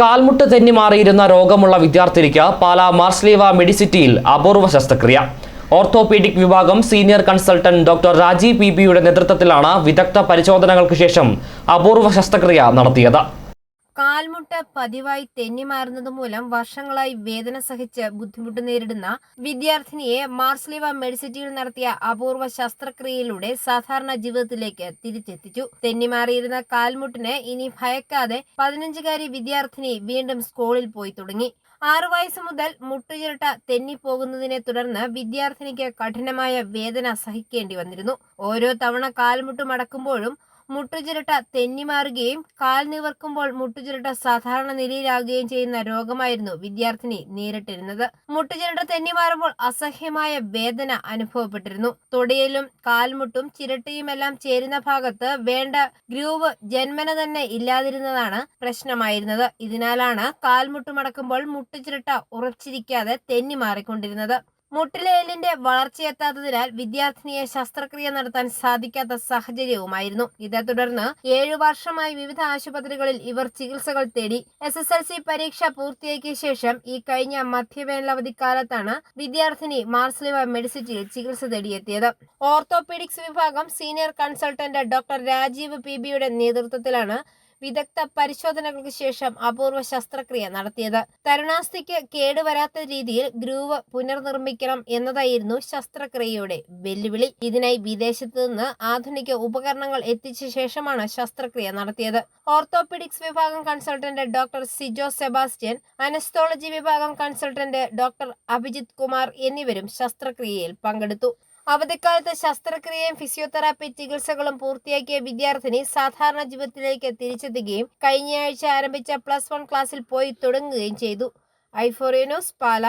കാൽമുട്ട് തെന്നി മാറിയിരുന്ന രോഗമുള്ള വിദ്യാർത്ഥിനിക്ക് പാലാ മാർസ്ലീവ മെഡിസിറ്റിയിൽ അപൂർവ ശസ്ത്രക്രിയ. ഓർത്തോപീഡിക് വിഭാഗം senior consultant doctor Rajeev P ബിയുടെ നേതൃത്വത്തിലാണ് വിദഗ്ധ പരിശോധനകൾക്ക് ശേഷം അപൂർവ ശസ്ത്രക്രിയ നടത്തിയത്. കാൽമുട്ട് പതിവായി തെന്നിമാറുന്നത് മൂലം വർഷങ്ങളായി വേദന സഹിച്ച് ബുദ്ധിമുട്ട് നേരിടുന്ന വിദ്യാർത്ഥിനിയെ മാർസ്ലിവ മെഡിസിറ്റിയിൽ നടത്തിയ അപൂർവ ശസ്ത്രക്രിയയിലൂടെ സാധാരണ ജീവിതത്തിലേക്ക് തിരിച്ചെത്തിച്ചു. തെന്നിമാറിയിരുന്ന കാൽമുട്ടിന് ഇനി ഭയക്കാതെ പതിനഞ്ചുകാരി വിദ്യാർത്ഥിനി വീണ്ടും സ്കൂളിൽ പോയി തുടങ്ങി. ആറു വയസ്സ് മുതൽ മുട്ടുചിരട്ട തെന്നിപ്പോകുന്നതിനെ തുടർന്ന് വിദ്യാർത്ഥിനിക്ക് കഠിനമായ വേദന സഹിക്കേണ്ടി വന്നിരുന്നു. ഓരോ തവണ കാൽമുട്ട് മടക്കുമ്പോഴും മുട്ടുചിരട്ട തെന്നിമാറുകയും കാൽ നിവർക്കുമ്പോൾ മുട്ടുചിരട്ട സാധാരണ നിലയിലാകുകയും ചെയ്യുന്ന രോഗമായിരുന്നു വിദ്യാർത്ഥിനി നേരിട്ടിരുന്നത്. മുട്ടുചിരട്ട തെന്നിമാറുമ്പോൾ അസഹ്യമായ വേദന അനുഭവപ്പെട്ടിരുന്നു. തൊടിയിലും കാൽമുട്ടും ചിരട്ടയുമെല്ലാം ചേരുന്ന ഭാഗത്ത് വേണ്ട ഗ്രൂവ് ജന്മന തന്നെ ഇല്ലാതിരുന്നതാണ് പ്രശ്നമായിരുന്നത്. ഇതിനാലാണ് കാൽമുട്ടുമടക്കുമ്പോൾ മുട്ടുചിരട്ട ഉറച്ചിരിക്കാതെ തെന്നിമാറിക്കൊണ്ടിരുന്നത്. മുട്ടിലെ എല്ലിന്റെ വളർച്ചയെത്താത്തതിനാൽ വിദ്യാർത്ഥിനിയെ ശസ്ത്രക്രിയ നടത്താൻ സാധിക്കാത്ത സാഹചര്യവുമായിരുന്നു. ഇതേ തുടർന്ന് ഏഴു വർഷമായി വിവിധ ആശുപത്രികളിൽ ഇവർ ചികിത്സകൾ തേടി എസ് എസ് എൽ സി പരീക്ഷ പൂർത്തിയാക്കിയ ശേഷം ഈ കഴിഞ്ഞ മധ്യവേനലവധിക്കാലത്താണ് വിദ്യാർത്ഥിനി മാർസ്ലിവ മെഡിസിറ്റിയിൽ ചികിത്സ തേടിയെത്തിയത്. ഓർത്തോപീഡിക്സ് വിഭാഗം senior consultant doctor Rajeev P ബിയുടെ നേതൃത്വത്തിലാണ് വിദഗ്ധ പരിശോധനകൾക്ക് ശേഷം അപൂർവ ശസ്ത്രക്രിയ നടത്തിയത്. തരുണാസ്ഥിക്ക് കേടുവരാത്ത രീതിയിൽ ഗ്രൂവ് പുനർനിർമ്മിക്കണം എന്നതായിരുന്നു ശസ്ത്രക്രിയയുടെ വെല്ലുവിളി. ഇതിനായി വിദേശത്തു നിന്ന് ആധുനിക ഉപകരണങ്ങൾ എത്തിച്ച ശേഷമാണ് ശസ്ത്രക്രിയ നടത്തിയത്. ഓർത്തോപീഡിക്സ് വിഭാഗം consultant doctor Sijo Sebastian anaesthesiology വിഭാഗം കൺസൾട്ടന്റ് ഡോക്ടർ അഭിജിത് കുമാർ എന്നിവരും ശസ്ത്രക്രിയയിൽ പങ്കെടുത്തു. അവധിക്കാലത്ത് ശസ്ത്രക്രിയയും ഫിസിയോതെറാപ്പി ചികിത്സകളും പൂർത്തിയാക്കിയ വിദ്യാർത്ഥിനി സാധാരണ ജീവിതത്തിലേക്ക് തിരിച്ചെത്തുകയും കഴിഞ്ഞയാഴ്ച ആരംഭിച്ച പ്ലസ് വൺ ക്ലാസ്സിൽ പോയി തുടങ്ങുകയും ചെയ്തു. ഐഫോറിയ ന്യൂസ് പാല.